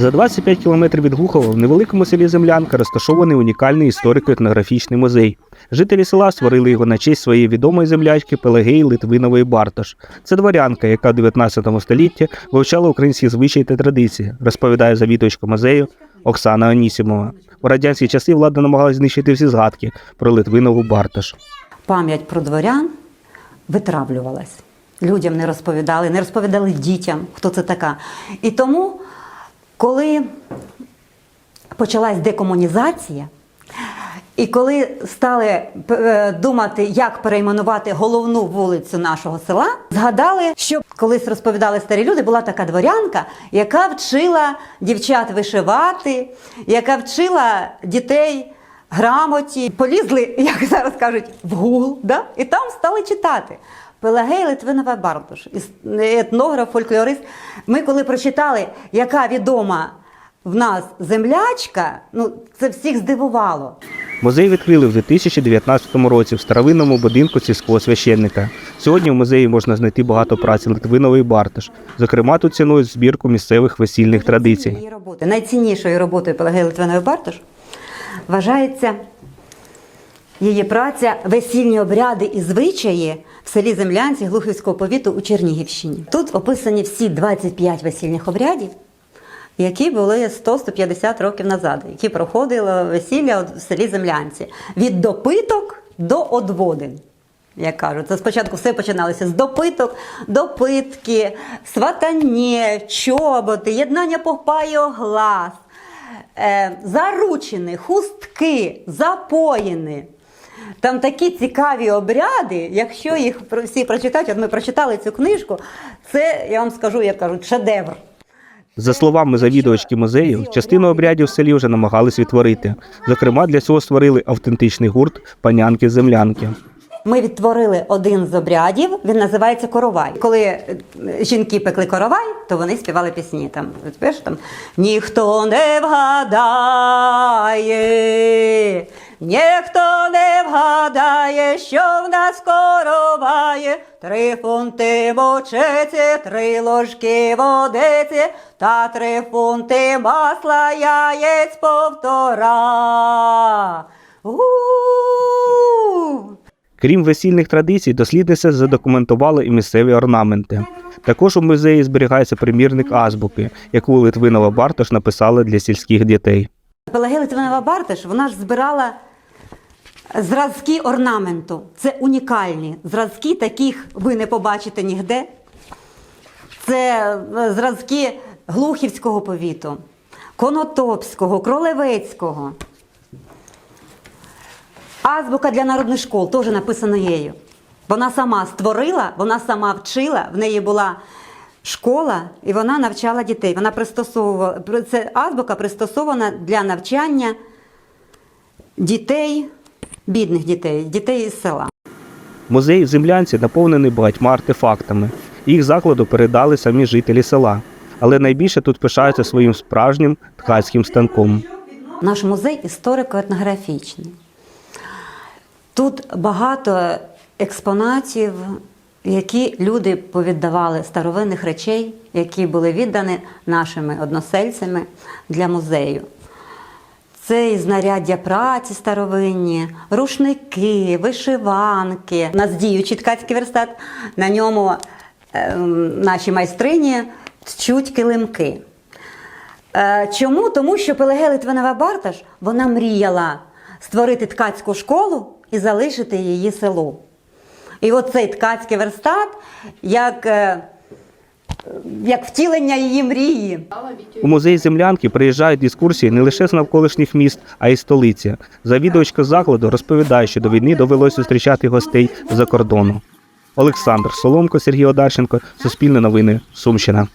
За 25 кілометрів від Глухова в невеликому селі Землянка розташований унікальний історико-етнографічний музей. Жителі села створили його на честь своєї відомої землячки Пелагеї Литвинової Бартош. Це дворянка, яка в 19 столітті вивчала українські звичаї та традиції, розповідає завідувачка музею Оксана Анісімова. У радянські часи влада намагалась знищити всі згадки про Литвинову Бартош. пам'ять про дворян витравлювалась. Людям не розповідали, не розповідали дітям, хто це така. І тому, коли почалась декомунізація, і коли стали е, думати, як перейменувати головну вулицю нашого села, згадали, що колись розповідали старі люди, була така дворянка, яка вчила дівчат вишивати, яка вчила дітей грамоті. Полізли, як зараз кажуть, в Google, да? і там стали читати. Пелагей Литвинова Бартош, іс- етнограф, фольклорист. Ми коли прочитали, яка відома в нас землячка, ну це всіх здивувало. Музей відкрили в 2019 році в старовинному будинку сільського священника. Сьогодні в музеї можна знайти багато праці Литвинової Бартош. Зокрема, тут цінують збірку місцевих весільних традицій. Найціннішою роботою Пелагеї Литвинової Бартош вважається її праця весільні обряди і звичаї в селі Землянці Глухівського повіту у Чернігівщині. Тут описані всі 25 весільних обрядів, які були 100-150 років назад, які проходило весілля в селі Землянці. Від допиток до одводин. Як кажуть, це спочатку все починалося з допиток, допитки, сватання, чоботи, єднання попаю глаз, е, заручини, хустки, запоїни. Там такі цікаві обряди, якщо їх всі прочитати, от ми прочитали цю книжку, це, я вам скажу, як кажуть, шедевр. За словами завідувачки музею, частину обрядів в селі вже намагались відтворити. Зокрема, для цього створили автентичний гурт панянки-землянки. Ми відтворили один з обрядів, він називається коровай. Коли е, жінки пекли коровай, то вони співали пісні. Там, там ніхто не вгадає, ніхто не вгадає, що в нас короває. Три фунти мочеці, три ложки водиці, та три фунти масла яєць повтора. У-у-у! Крім весільних традицій, дослідниця задокументувала і місцеві орнаменти. Також у музеї зберігається примірник азбуки, яку Литвинова Бартош написала для сільських дітей. Пелагея Литвинова Бартиш, вона ж збирала зразки орнаменту. Це унікальні зразки, таких ви не побачите ніде. Це е, зразки Глухівського повіту, Конотопського, Кролевецького. Азбука для народних школ теж написана нею. Вона сама створила, вона сама вчила, в неї була школа, і вона навчала дітей. Вона пристосовувала це азбука пристосована для навчання дітей, бідних дітей, дітей із села. Музей в землянці наповнений багатьма артефактами. Їх закладу передали самі жителі села. Але найбільше тут пишаються своїм справжнім ткацьким станком. Наш музей історико-етнографічний. Тут багато експонатів, які люди повіддавали старовинних речей, які були віддані нашими односельцями для музею. Це і знаряддя праці старовинні, рушники, вишиванки. У нас діючий ткацький верстат. На ньому ем, наші майстрині тчуть килимки. Е, Чому? Тому що Пелагея Литвинова Барташ вона мріяла створити ткацьку школу і залишити її селу. І от цей ткацький верстат як, е, як втілення її мрії. У музей землянки приїжджають екскурсії не лише з навколишніх міст, а й столиці. Завідувачка закладу розповідає, що до війни довелося зустрічати гостей з-за кордону. Олександр Соломко, Сергій Одарченко, Суспільне новини, Сумщина.